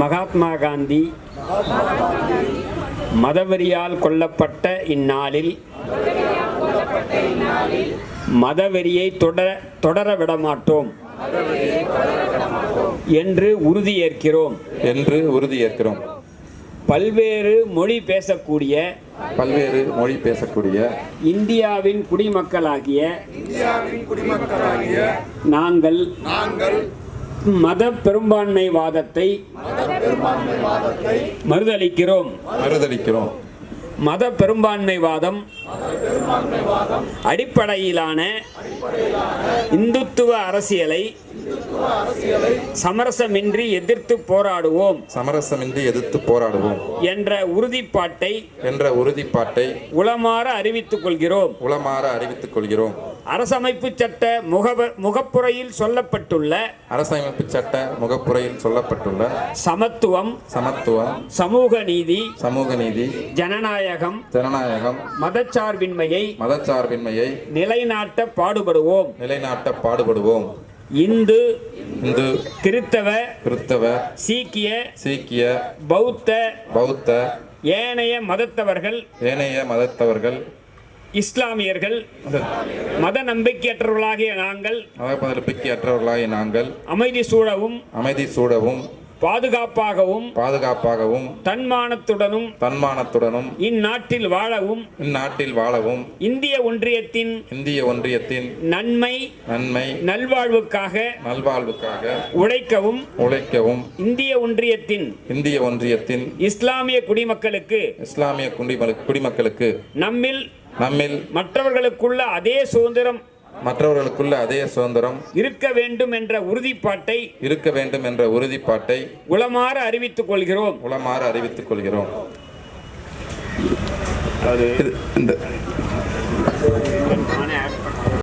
மகாத்மா காந்தி மதவெறியால் கொல்லப்பட்ட இந்நாளில் மதவெறியை தொடர தொடர விடமாட்டோம் என்று உறுதியேற்கிறோம். என்று உறுதியேற்கிறோம். பல்வேறு மொழி பேசக்கூடிய பல்வேறு மொழி பேசக்கூடிய இந்தியாவின் குடிமக்களாகிய நாங்கள் மத பெரும்பான்மைவாதத்தை மறுதளிக்கிறோம். மறுதளிக்கிறோம். மத பெரும்பான்மைவாதம் அடிப்படையிலான இந்துத்துவ அரசியலை சமரசமின்றி எதிர்த்து போராடுவோம் சமரசமின்றி எதிர்த்து போராடுவோம் என்ற உறுதிப்பாட்டை என்ற உறுதிப்பாட்டை உளமாற அறிவித்துக் கொள்கிறோம். உளமாற அறிவித்துக் கொள்கிறோம். அரசமைப்பு சட்ட முகவ முகப்புரையில் சொல்லப்பட்டுள்ள அரசமைப்பு சட்ட முகப்புரையில் சொல்லப்பட்டுள்ள சமத்துவம் சமத்துவம் சமூக நீதி சமூக நீதி ஜனநாயகம் ஜனநாயகம் மதச்சார்பின்மையை மதச்சார்பின்மையை நிலைநாட்ட பாடுபடுவோம். நிலைநாட்ட பாடுபடுவோம். இந்து இந்து கிறித்தவ கிறிஸ்தவ சீக்கிய சீக்கிய பௌத்த பௌத்த ஏனைய மதத்தவர்கள் ஏனைய மதத்தவர்கள் இஸ்லாமியர்கள் மத நம்பிக்கையற்றவர்களாகிய நாங்கள் மதப்பதற்பிக்கற்றவர்களாகிய நாங்கள் அமைதி சூழவும் அமைதி சூழவும் பாதுகாப்பாகவும் பாதுகாப்பாகவும் தன்மானத்துடனும் தன்மானத்துடனும் இந்நாட்டில் வாழவும் இந்நாட்டில் வாழவும் இந்திய ஒன்றியத்தின் இந்திய ஒன்றியத்தின் நன்மை நன்மை நல்வாழ்வுக்காக நல்வாழ்வுக்காக உழைக்கவும் உழைக்கவும் இந்திய ஒன்றியத்தின் இந்திய ஒன்றியத்தின் இஸ்லாமிய குடிமக்களுக்கு இஸ்லாமிய குடிம- குடிமக்களுக்கு நம்மில் நம்மில் மற்றவர்களுக்குள்ள அதே சுதந்திரம் மற்றவர்களுக்குள்ள அதே சுதந்திரம் இருக்க வேண்டும் என்ற உறுதிப்பாட்டை இருக்க வேண்டும் என்ற உறுதிப்பாட்டை உளமாற அறிவித்துக் கொள்கிறோம். உளமாற அறிவித்துக் கொள்கிறோம். அது இந்த